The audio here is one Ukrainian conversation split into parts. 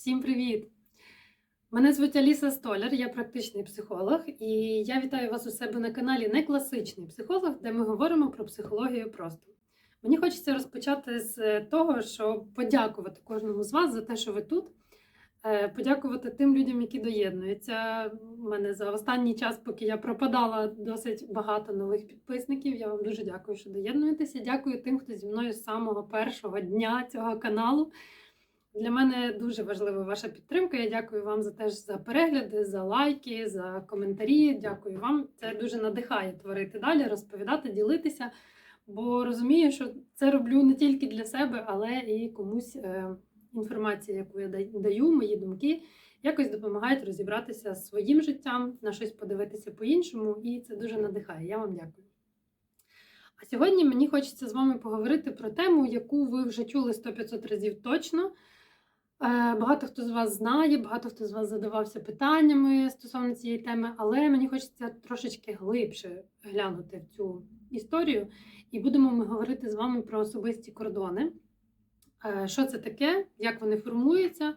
Всім привіт! Мене звуть Аліса Столяр, я практичний психолог, і я вітаю вас у себе на каналі Не класичний психолог, де ми говоримо про психологію просто. Мені хочеться розпочати з того, що подякувати кожному з вас за те, що ви тут. Е, Подякувати тим людям, які доєднуються. У мене за останній час, поки я пропадала досить багато нових підписників. Я вам дуже дякую, що доєднуєтеся. Дякую тим, хто зі мною з самого першого дня цього каналу. Для мене дуже важлива ваша підтримка. Я дякую вам за теж за перегляди, за лайки, за коментарі. Дякую вам. Це дуже надихає творити далі, розповідати, ділитися. Бо розумію, що це роблю не тільки для себе, але і комусь е, інформація, яку я даю, мої думки, якось допомагають розібратися з своїм життям, на щось подивитися по-іншому, і це дуже надихає. Я вам дякую. А сьогодні мені хочеться з вами поговорити про тему, яку ви вже чули 100-500 разів точно. Е, Багато хто з вас знає, багато хто з вас задавався питаннями стосовно цієї теми, але мені хочеться трошечки глибше глянути в цю історію. І будемо ми говорити з вами про особисті кордони. Е, Що це таке, як вони формуються,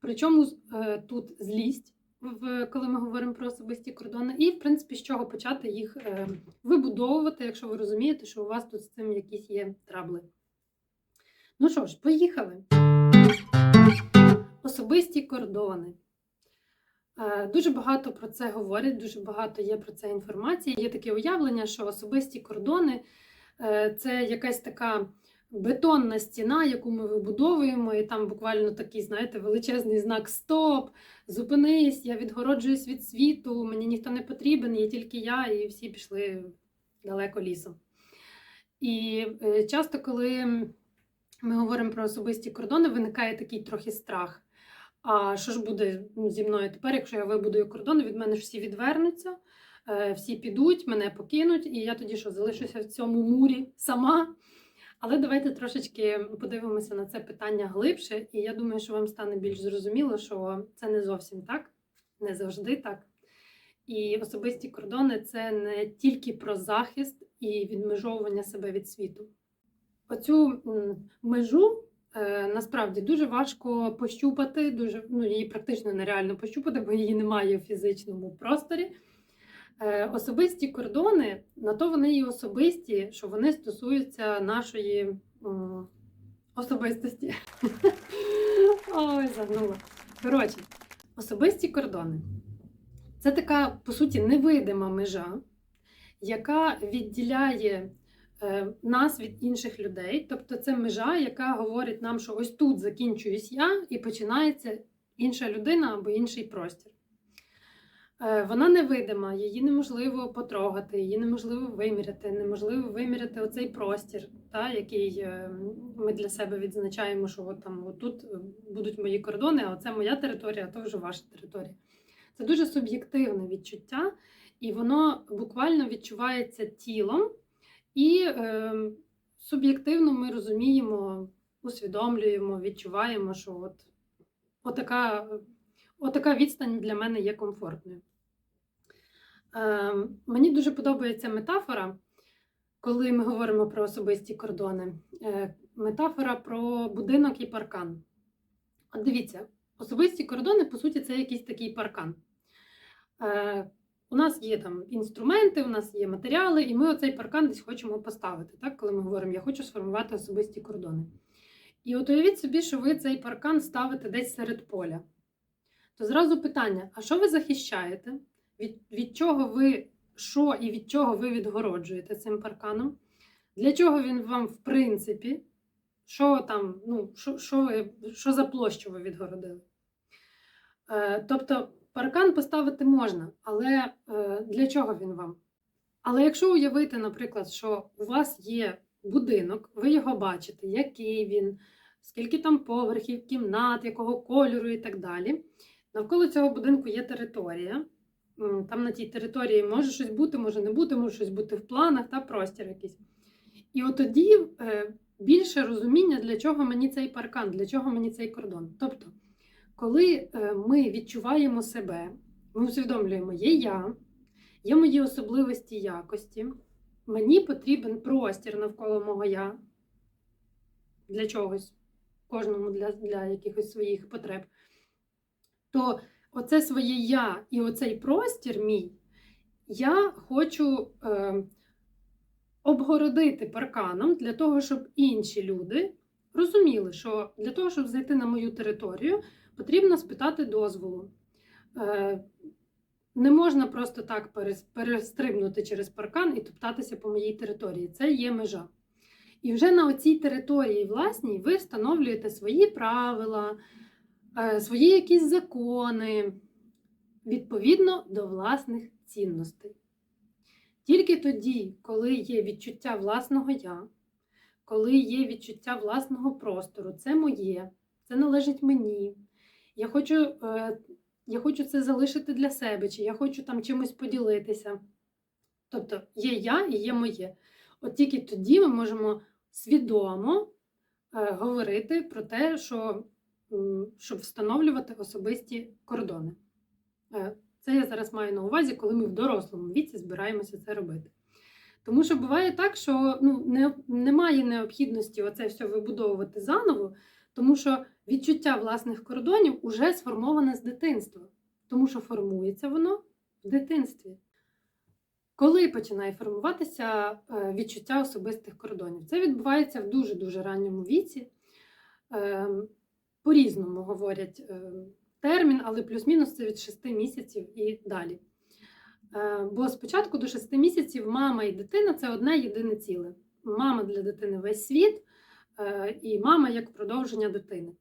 причому е, тут злість, коли ми говоримо про особисті кордони, і, в принципі, з чого почати їх вибудовувати, якщо ви розумієте, що у вас тут з цим якісь є трабли. Ну що ж, поїхали. Особисті кордони. Е, Дуже багато про це говорять, дуже багато є про це інформації. Є таке уявлення, що особисті кордони е, це якась така бетонна стіна, яку ми вибудовуємо, і там буквально такий, знаєте, величезний знак Стоп, зупинись, я відгороджуюсь від світу, мені ніхто не потрібен, є тільки я, і всі пішли далеко лісом. І е, часто, коли ми говоримо про особисті кордони, виникає такий трохи страх. А що ж буде ну, зі мною тепер, якщо я вибудую кордони, від мене ж всі відвернуться, е, всі підуть, мене покинуть, і я тоді що залишуся в цьому мурі сама. Але давайте трошечки подивимося на це питання глибше, і я думаю, що вам стане більш зрозуміло, що це не зовсім так, не завжди так. І особисті кордони це не тільки про захист і відмежовування себе від світу. Оцю межу е, насправді дуже важко пощупати, дуже, ну, її практично нереально пощупати, бо її немає в фізичному просторі. Е, Особисті кордони, на то вони і особисті, що вони стосуються нашої особистості. Ой, загнула. Коротше, особисті кордони це така, по суті, невидима межа, яка відділяє нас від інших людей. Тобто це межа, яка говорить нам, що ось тут закінчуюсь я і починається інша людина або інший простір. Е, Вона невидима, її неможливо потрогати, її неможливо виміряти, неможливо виміряти оцей простір, та, який е, ми для себе відзначаємо, що от там от тут будуть мої кордони, а це моя територія, а то вже ваша територія. Це дуже суб'єктивне відчуття, і воно буквально відчувається тілом, і е, суб'єктивно ми розуміємо, усвідомлюємо, відчуваємо, що от, отака, отака відстань для мене є комфортною. Е, мені дуже подобається метафора, коли ми говоримо про особисті кордони. Е, метафора про будинок і паркан. От дивіться, особисті кордони, по суті, це якийсь такий паркан. Е, у нас є там інструменти, у нас є матеріали, і ми оцей паркан десь хочемо поставити. Так, коли ми говоримо, я хочу сформувати особисті кордони. І от уявіть собі, що ви цей паркан ставите десь серед поля. То зразу питання: а що ви захищаєте? Від, від чого ви що і від чого ви відгороджуєте цим парканом? Для чого він вам, в принципі, що там, ну, що, що, ви, що за площу ви відгородили? Е, тобто паркан поставити можна, але е, для чого він вам? Але якщо уявити, наприклад, що у вас є будинок, ви його бачите, який він, скільки там поверхів, кімнат, якого кольору і так далі. Навколо цього будинку є територія. Там на тій території може щось бути, може не бути, може щось бути в планах та простір якийсь. І от тоді е, більше розуміння, для чого мені цей паркан, для чого мені цей кордон. Тобто, коли е, ми відчуваємо себе, ми усвідомлюємо, є я, є мої особливості якості, мені потрібен простір навколо мого я для чогось, кожному для, для якихось своїх потреб. то оце своє я і оцей простір мій, я хочу е, обгородити парканом для того, щоб інші люди розуміли, що для того, щоб зайти на мою територію, потрібно спитати дозволу. Е, не можна просто так перестрибнути через паркан і топтатися по моїй території. Це є межа. І вже на оцій території власній ви встановлюєте свої правила, е, свої якісь закони відповідно до власних цінностей. Тільки тоді, коли є відчуття власного я, коли є відчуття власного простору, це моє, це належить мені. Я хочу, е, я хочу це залишити для себе, чи я хочу там чимось поділитися. Тобто є я і є моє. От тільки тоді ми можемо свідомо е, говорити про те, що, щоб встановлювати особисті кордони. Е, Це я зараз маю на увазі, коли ми в дорослому віці збираємося це робити. Тому що буває так, що ну, не, немає необхідності оце все вибудовувати заново, тому що відчуття власних кордонів уже сформоване з дитинства, тому що формується воно в дитинстві. Коли починає формуватися е, відчуття особистих кордонів? Це відбувається в дуже-дуже ранньому віці. Е, По-різному говорять е, термін, але плюс-мінус це від 6 місяців і далі. Е, Бо спочатку до 6 місяців мама і дитина це одне єдине ціле. Мама для дитини весь світ, і мама як продовження дитини.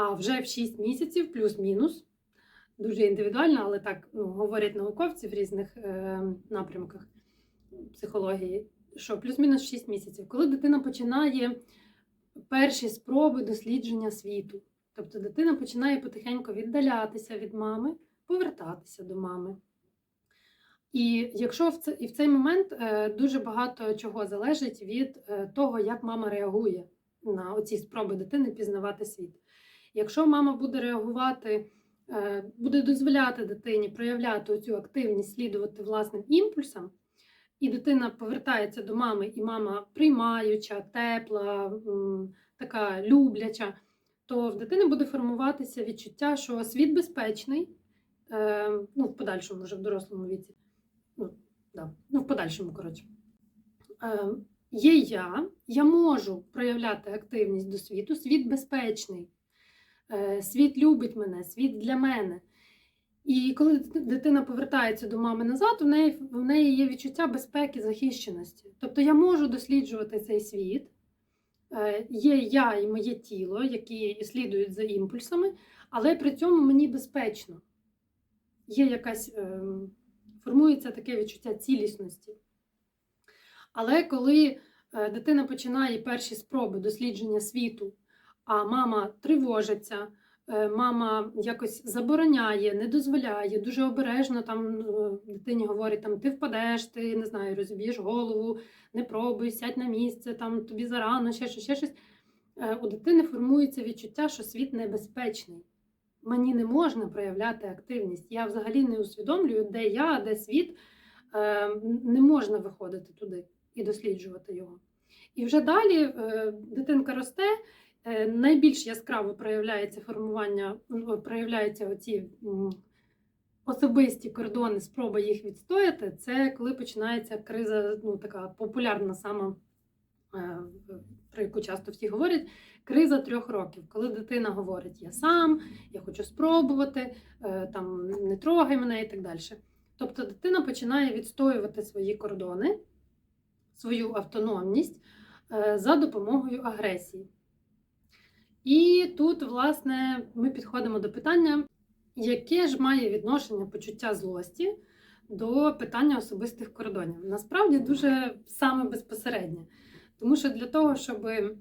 А вже в 6 місяців, плюс-мінус, дуже індивідуально, але так ну, говорять науковці в різних е, напрямках психології, що плюс-мінус 6 місяців, коли дитина починає перші спроби дослідження світу. Тобто дитина починає потихеньку віддалятися від мами, повертатися до мами. І якщо в це, і в цей момент е, дуже багато чого залежить від е, того, як мама реагує на оці спроби дитини пізнавати світ. Якщо мама буде реагувати, е, буде дозволяти дитині проявляти оцю активність, слідувати власним імпульсам, і дитина повертається до мами, і мама приймаюча, тепла, така любляча, то в дитини буде формуватися відчуття, що світ безпечний, е, ну, в подальшому, вже в дорослому віці. Ну, да, ну в подальшому, коротше. Е, є я, я можу проявляти активність до світу, світ безпечний, світ любить мене, світ для мене. І коли дитина повертається до мами назад, у неї, в неї є відчуття безпеки, захищеності. Тобто я можу досліджувати цей світ. Е, Є я і моє тіло, які слідують за імпульсами, але при цьому мені безпечно. Є якась, ем, формується таке відчуття цілісності. Але коли е, дитина починає перші спроби дослідження світу, а мама тривожиться, е, мама якось забороняє, не дозволяє, дуже обережно там е, дитині говорить, там, ти впадеш, ти не знаю, розіб'єш голову, не пробуй, сядь на місце, там, тобі зарано, ще щось, ще щось. Е, У дитини формується відчуття, що світ небезпечний. Мені не можна проявляти активність. Я взагалі не усвідомлюю, де я, де світ. Не можна виходити туди і досліджувати його. І вже далі дитинка росте, найбільш яскраво проявляється формування, ну, проявляються оці особисті кордони, спроба їх відстояти. Це коли починається криза, ну така популярна сама, е, про яку часто всі говорять, криза трьох років, коли дитина говорить Я сам, я хочу спробувати, е, там не трогай мене і так далі. Тобто дитина починає відстоювати свої кордони, свою автономність е, за допомогою агресії. І тут, власне, ми підходимо до питання, яке ж має відношення почуття злості до питання особистих кордонів. Насправді дуже саме безпосереднє. Тому що для того, щоб е,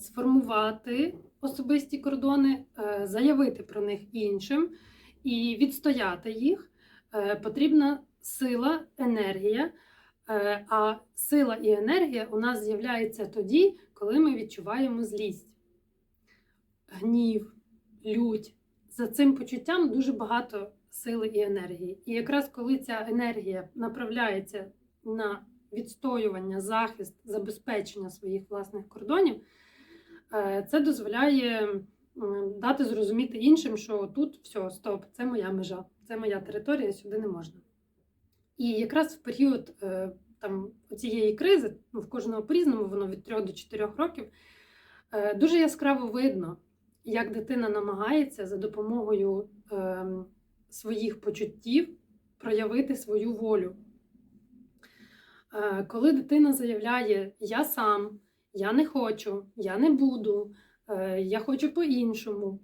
сформувати особисті кордони, е, заявити про них іншим і відстояти їх, е, потрібна сила, енергія. А сила і енергія у нас з'являється тоді, коли ми відчуваємо злість, гнів, лють. За цим почуттям дуже багато сили і енергії. І якраз коли ця енергія направляється на відстоювання, захист, забезпечення своїх власних кордонів, е, це дозволяє дати зрозуміти іншим, що тут все, стоп, це моя межа, це моя територія, сюди не можна. І якраз в період е, там, цієї кризи, ну, в кожного по-різному, воно від 3 до 4 років, е, дуже яскраво видно, як дитина намагається за допомогою е, своїх почуттів проявити свою волю. Е, коли дитина заявляє Я сам, я не хочу, я не буду, е, я хочу по-іншому.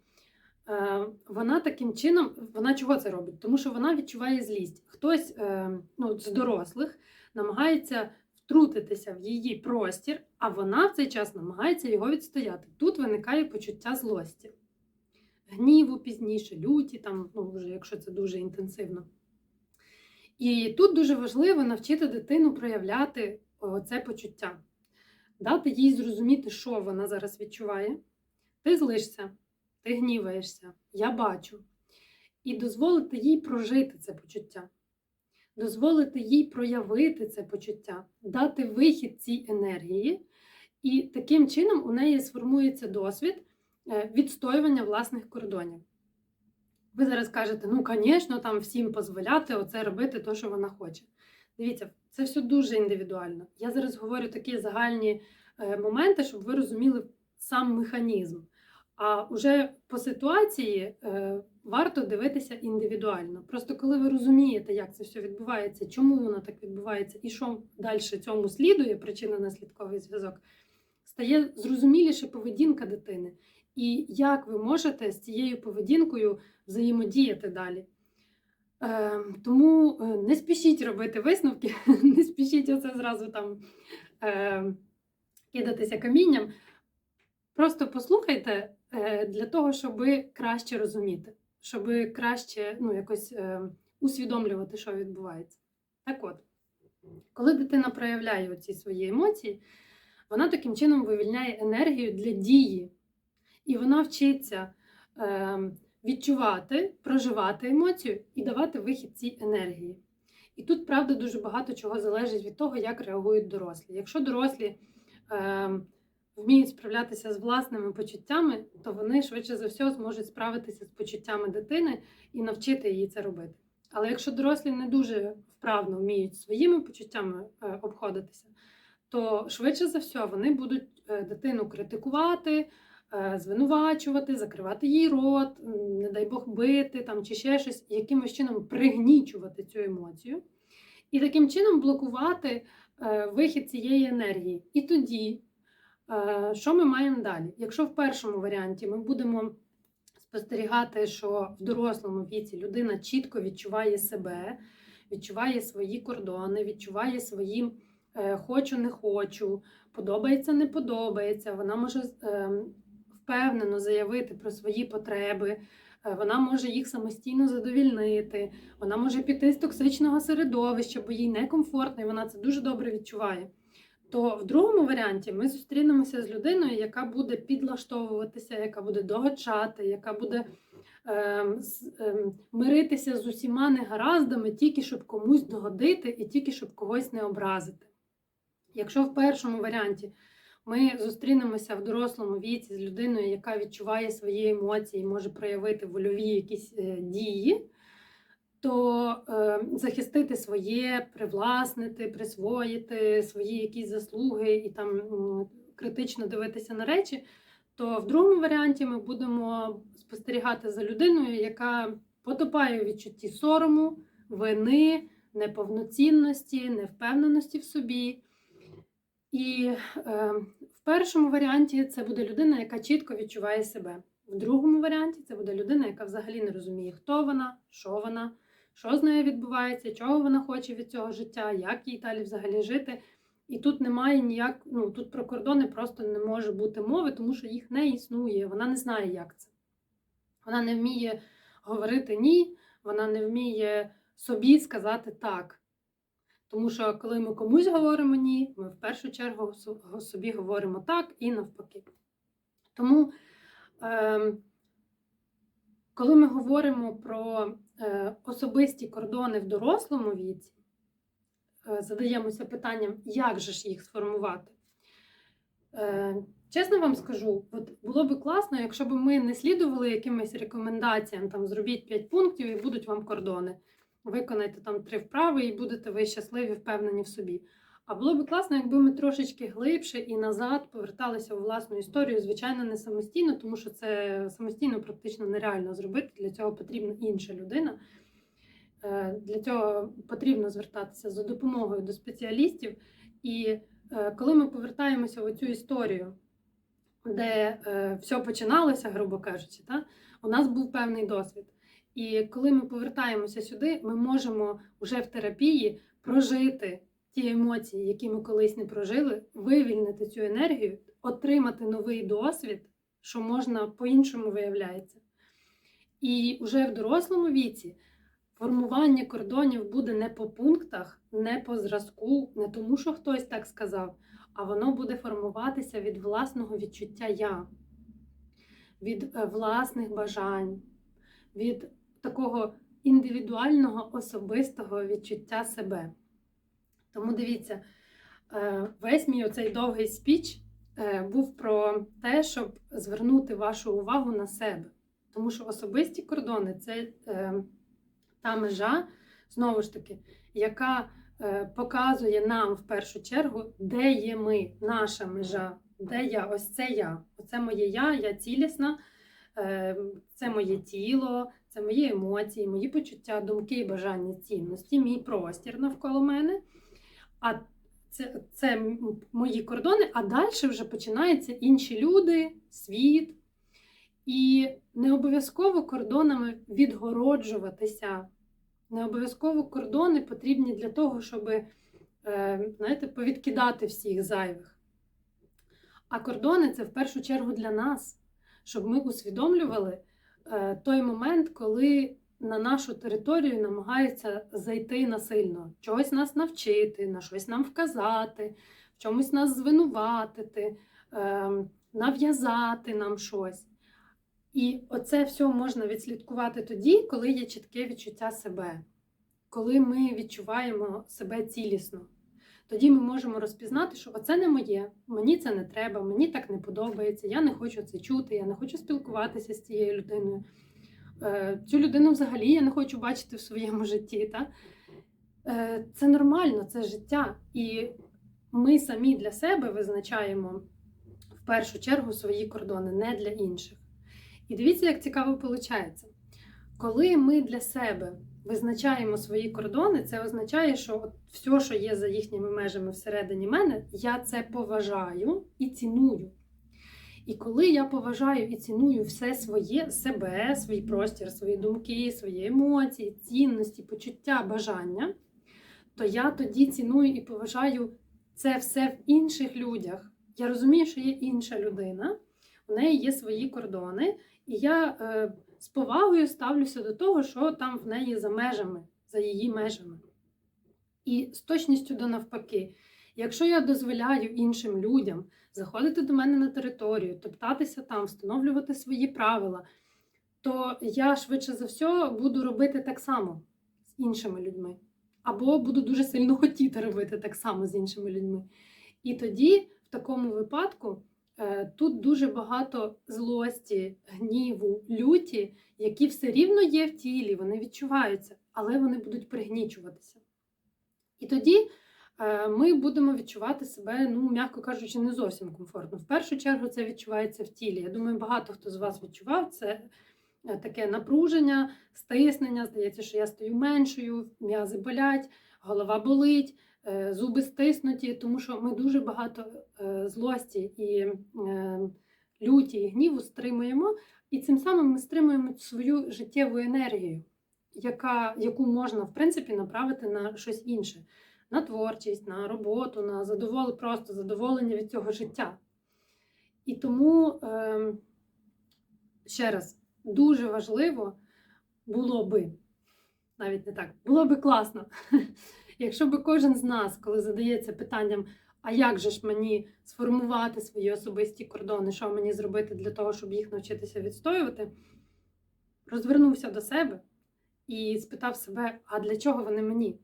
Е, Вона таким чином, вона чого це робить? Тому що вона відчуває злість. Хтось е, ну, з дорослих намагається втрутитися в її простір, а вона в цей час намагається його відстояти. Тут виникає почуття злості, гніву пізніше, люті, там, ну, вже якщо це дуже інтенсивно. І тут дуже важливо навчити дитину проявляти це почуття, дати їй зрозуміти, що вона зараз відчуває. Ти злишся, ти гніваєшся, я бачу. І дозволити їй прожити це почуття, дозволити їй проявити це почуття, дати вихід цій енергії, і таким чином у неї сформується досвід е, відстоювання власних кордонів. Ви зараз кажете, ну, звісно, там всім дозволяти оце робити, то, що вона хоче. Дивіться, це все дуже індивідуально. Я зараз говорю такі загальні е, моменти, щоб ви розуміли сам механізм. А вже по ситуації е, варто дивитися індивідуально. Просто коли ви розумієте, як це все відбувається, чому воно так відбувається, і що далі цьому слідує, причинно-наслідковий зв'язок, стає зрозуміліше поведінка дитини. І як ви можете з цією поведінкою взаємодіяти далі. Е, тому е, не спішіть робити висновки, не спішіть оце зразу там е, кидатися камінням. Просто послухайте для того, щоб краще розуміти, щоб краще ну, якось е, усвідомлювати, що відбувається. Так от, коли дитина проявляє оці свої емоції, вона таким чином вивільняє енергію для дії. І вона вчиться е, відчувати, проживати емоцію і давати вихід цій енергії. І тут, правда, дуже багато чого залежить від того, як реагують дорослі. Якщо дорослі е, вміють справлятися з власними почуттями, то вони швидше за все зможуть справитися з почуттями дитини і навчити її це робити. Але якщо дорослі не дуже вправно вміють своїми почуттями е, обходитися, то швидше за все вони будуть е, дитину критикувати, е, звинувачувати, закривати їй рот, не дай Бог бити там, чи ще щось, якимось чином пригнічувати цю емоцію, і таким чином блокувати вихід цієї енергії. І тоді, що ми маємо далі? Якщо в першому варіанті ми будемо спостерігати, що в дорослому віці людина чітко відчуває себе, відчуває свої кордони, відчуває свої е, хочу, не хочу, подобається, не подобається. Вона може е, впевнено заявити про свої потреби, е, вона може їх самостійно задовільнити, вона може піти з токсичного середовища, бо їй некомфортно, і вона це дуже добре відчуває. То в другому варіанті ми зустрінемося з людиною, яка буде підлаштовуватися, яка буде догоджати, яка буде з- ем, миритися з усіма негараздами, тільки щоб комусь догодити і тільки щоб когось не образити. Якщо в першому варіанті ми зустрінемося в дорослому віці з людиною, яка відчуває свої емоції, може проявити вольові якісь е, дії, то е, захистити своє, привласнити, присвоїти свої якісь заслуги і там критично дивитися на речі, то в другому варіанті ми будемо спостерігати за людиною, яка потопає відчутті сорому, вини, неповноцінності, невпевненості в собі. І е, в першому варіанті це буде людина, яка чітко відчуває себе. В другому варіанті це буде людина, яка взагалі не розуміє, хто вона, що вона, що з нею відбувається, чого вона хоче від цього життя, як їй далі взагалі жити. І тут немає ніяк, ну тут про кордони просто не може бути мови, тому що їх не існує. Вона не знає, як це. Вона не вміє говорити ні, вона не вміє собі сказати так. Тому що коли ми комусь говоримо ні, ми в першу чергу собі говоримо так і навпаки. Тому, ем, коли ми говоримо про особисті кордони в дорослому віці, е, задаємося питанням, як же ж їх сформувати. Е, чесно вам скажу, от було би класно, якщо б ми не слідували якимось рекомендаціям, там зробіть 5 пунктів і будуть вам кордони. Виконайте там три вправи і будете ви щасливі, впевнені в собі. А було б класно, якби ми трошечки глибше і назад поверталися у власну історію, звичайно, не самостійно, тому що це самостійно практично нереально зробити. Для цього потрібна інша людина. Е, Для цього потрібно звертатися за допомогою до спеціалістів. І е, коли ми повертаємося в цю історію, де е, все починалося, грубо кажучи, та, у нас був певний досвід. І коли ми повертаємося сюди, ми можемо вже в терапії прожити ті емоції, які ми колись не прожили, вивільнити цю енергію, отримати новий досвід, що можна по-іншому виявляється. І вже в дорослому віці формування кордонів буде не по пунктах, не по зразку, не тому, що хтось так сказав, а воно буде формуватися від власного відчуття я, від е, власних бажань, від такого індивідуального особистого відчуття себе. Тому дивіться, е, весь мій оцей довгий спіч е, був про те, щоб звернути вашу увагу на себе. Тому що особисті кордони це е, та межа, знову ж таки, яка показує нам в першу чергу, де є ми, наша межа, де я, ось це я. Оце моє я, я цілісна, це моє тіло, це мої емоції, мої почуття, думки, і бажання, цінності, мій простір навколо мене. А це, це мої кордони, а далі вже починаються інші люди, світ. І не обов'язково кордонами відгороджуватися. Не обов'язково кордони потрібні для того, щоб е, знаєте, повідкидати всіх зайвих. А кордони це в першу чергу для нас, щоб ми усвідомлювали е, той момент, коли на нашу територію намагаються зайти насильно, чогось нас навчити, на щось нам вказати, в чомусь нас звинуватити, е, нав'язати нам щось. І оце все можна відслідкувати тоді, коли є чітке відчуття себе, коли ми відчуваємо себе цілісно. Тоді ми можемо розпізнати, що оце не моє, мені це не треба, мені так не подобається, я не хочу це чути, я не хочу спілкуватися з цією людиною. Е, Цю людину взагалі я не хочу бачити в своєму житті. Та? Е, Це нормально, це життя. І ми самі для себе визначаємо в першу чергу свої кордони, не для інших. І дивіться, як цікаво виходить. Коли ми для себе визначаємо свої кордони, це означає, що от все, що є за їхніми межами всередині мене, я це поважаю і ціную. І коли я поважаю і ціную все своє себе, свій простір, свої думки, свої емоції, цінності, почуття, бажання, то я тоді ціную і поважаю це все в інших людях. Я розумію, що є інша людина, у неї є свої кордони, і я е, з повагою ставлюся до того, що там в неї за межами, за її межами. І з точністю до навпаки, якщо я дозволяю іншим людям заходити до мене на територію, топтатися там, встановлювати свої правила, то я швидше за все буду робити так само з іншими людьми. Або буду дуже сильно хотіти робити так само з іншими людьми. І тоді, в такому випадку, е, тут дуже багато злості, гніву, люті, які все рівно є в тілі, вони відчуваються, але вони будуть пригнічуватися. І тоді ми будемо відчувати себе, ну, м'яко кажучи, не зовсім комфортно. В першу чергу це відчувається в тілі. Я думаю, багато хто з вас відчував це е, таке напруження, стиснення. Здається, що я стою меншою, м'язи болять, голова болить, е, зуби стиснуті, тому що ми дуже багато е, злості і е, люті і гніву стримуємо, і цим самим ми стримуємо свою життєву енергію, яка, яку можна в принципі направити на щось інше. На творчість, на роботу, на задоволення, просто задоволення від цього життя. І тому, е, ще раз, дуже важливо було би, навіть не так, було би класно, якщо би кожен з нас, коли задається питанням, а як же ж мені сформувати свої особисті кордони, що мені зробити для того, щоб їх навчитися відстоювати, розвернувся до себе і спитав себе, а для чого вони мені?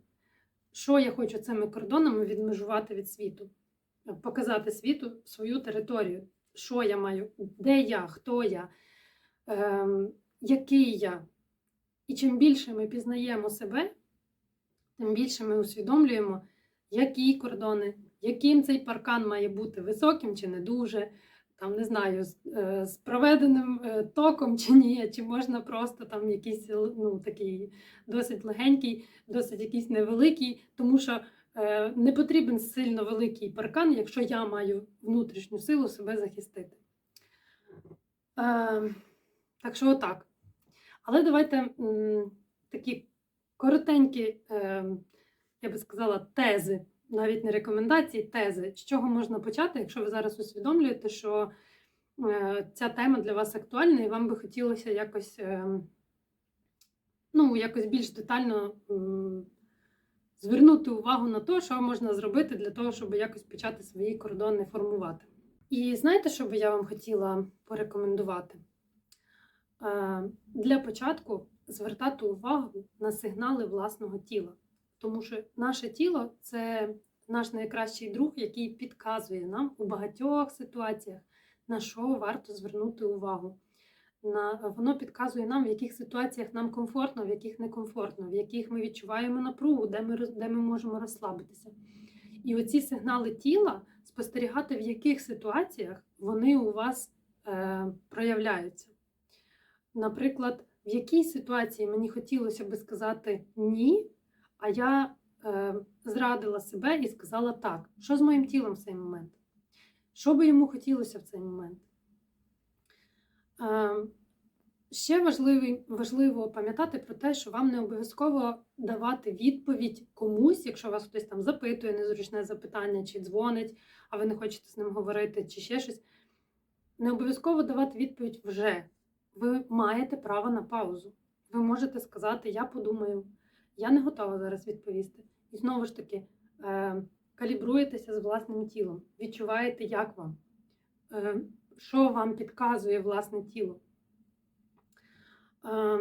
Що я хочу цими кордонами відмежувати від світу, показати світу свою територію, що я маю, де я, хто я, ем, який я. І чим більше ми пізнаємо себе, тим більше ми усвідомлюємо, які кордони, яким цей паркан має бути високим чи не дуже, там не знаю, з, е, проведеним е, током чи ні, чи можна просто там якийсь ну, такий досить легенький, досить якийсь невеликий, тому що е, не потрібен сильно великий паркан, якщо я маю внутрішню силу себе захистити. Е, так що отак. Але давайте такі коротенькі, е, я би сказала, тези, навіть не рекомендації, тези, з чого можна почати, якщо ви зараз усвідомлюєте, що е, ця тема для вас актуальна, і вам би хотілося якось, е, ну, якось більш детально звернути увагу на те, що можна зробити для того, щоб якось почати свої кордони формувати. І знаєте, що би я вам хотіла порекомендувати? Е, Для початку звертати увагу на сигнали власного тіла, тому що наше тіло це наш найкращий друг, який підказує нам у багатьох ситуаціях, на що варто звернути увагу. На, воно підказує нам, в яких ситуаціях нам комфортно, в яких некомфортно, в яких ми відчуваємо напругу, де ми, де ми можемо розслабитися. І оці сигнали тіла спостерігати, в яких ситуаціях вони у вас е, проявляються. Наприклад, в якій ситуації мені хотілося би сказати ні, а я е, зрадила себе і сказала так. Що з моїм тілом в цей момент? Що би йому хотілося в цей момент? Е, ще важливо пам'ятати про те, що вам не обов'язково давати відповідь комусь, якщо вас хтось там запитує незручне запитання, чи дзвонить, а ви не хочете з ним говорити, чи ще щось. Не обов'язково давати відповідь вже ви маєте право на паузу. Ви можете сказати, я подумаю, я не готова зараз відповісти. І знову ж таки, е, калібруєтеся з власним тілом, відчуваєте, як вам, е, що вам підказує власне тіло. Е,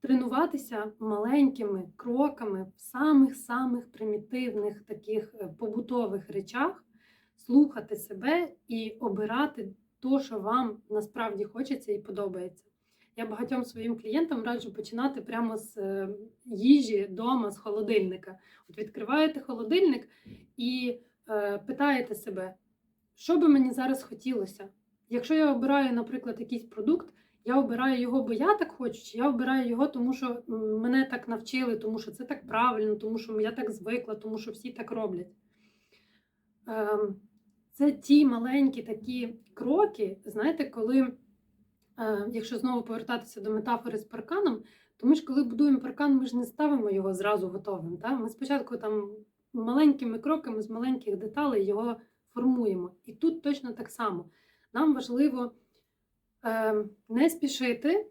тренуватися маленькими кроками в самих-самих примітивних таких е, побутових речах, слухати себе і обирати то, що вам насправді хочеться і подобається. Я багатьом своїм клієнтам раджу починати прямо з е, їжі вдома, з холодильника. От відкриваєте холодильник і е, питаєте себе, що би мені зараз хотілося. Якщо я обираю, наприклад, якийсь продукт, я обираю його, бо я так хочу, чи я обираю його, тому що мене так навчили, тому що це так правильно, тому що я так звикла, тому що всі так роблять. Ем, це ті маленькі такі кроки, знаєте, коли, якщо знову повертатися до метафори з парканом, то ми ж коли будуємо паркан, ми ж не ставимо його зразу готовим. Та? Ми спочатку там маленькими кроками з маленьких деталей його формуємо. І тут точно так само. Нам важливо е, не спішити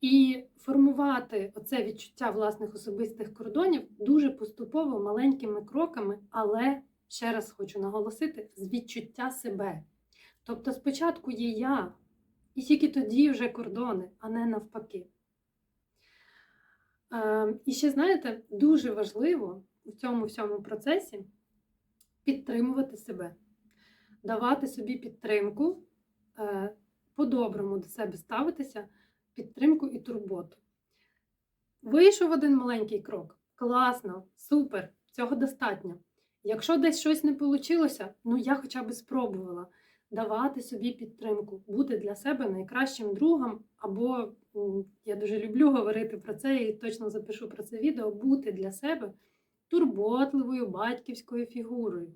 і формувати оце відчуття власних особистих кордонів дуже поступово маленькими кроками, але ще раз хочу наголосити, з відчуття себе. Тобто спочатку є я, і тільки тоді вже кордони, а не навпаки. Е, і ще, знаєте, дуже важливо у цьому всьому процесі підтримувати себе, давати собі підтримку, е, по-доброму до себе ставитися, підтримку і турботу. Вийшов один маленький крок. Класно, супер, цього достатньо. Якщо десь щось не вийшло, ну я хоча б спробувала давати собі підтримку, бути для себе найкращим другом, або я дуже люблю говорити про це і точно запишу про це відео, бути для себе турботливою батьківською фігурою,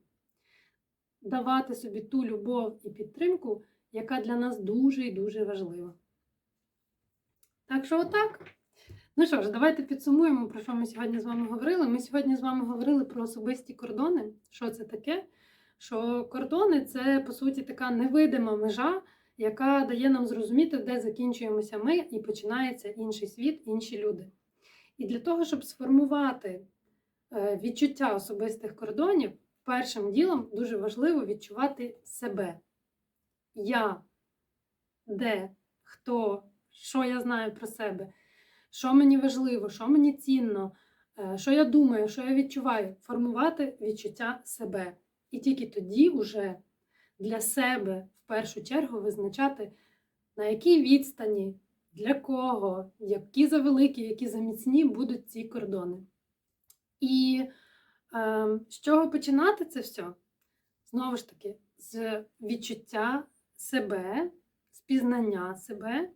давати собі ту любов і підтримку, яка для нас дуже і дуже важлива. Так що, отак. Ну що ж, давайте підсумуємо, про що ми сьогодні з вами говорили. Ми сьогодні з вами говорили про особисті кордони. Що це таке? Що кордони це, по суті, така невидима межа, яка дає нам зрозуміти, де закінчуємося ми і починається інший світ, інші люди. І для того, щоб сформувати е, відчуття особистих кордонів, першим ділом дуже важливо відчувати себе. Я, де, хто, що я знаю про себе що мені важливо, що мені цінно, е, що я думаю, що я відчуваю, формувати відчуття себе. І тільки тоді вже для себе в першу чергу визначати, на якій відстані, для кого, які завеликі, які заміцні будуть ці кордони. І е, з чого починати це все? Знову ж таки, з відчуття себе, з пізнання себе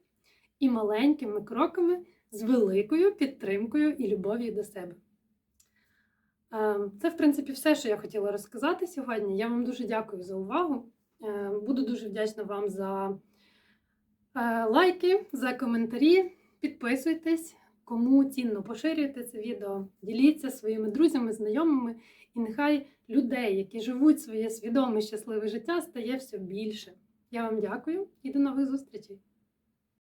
і маленькими кроками з великою підтримкою і любов'ю до себе. Е, Це, в принципі, все, що я хотіла розказати сьогодні. Я вам дуже дякую за увагу. Е, Буду дуже вдячна вам за е, лайки, за коментарі. Підписуйтесь, кому цінно поширюйте це відео, діліться своїми друзями, знайомими, і нехай людей, які живуть своє свідоме щасливе життя, стає все більше. Я вам дякую і до нових зустрічей!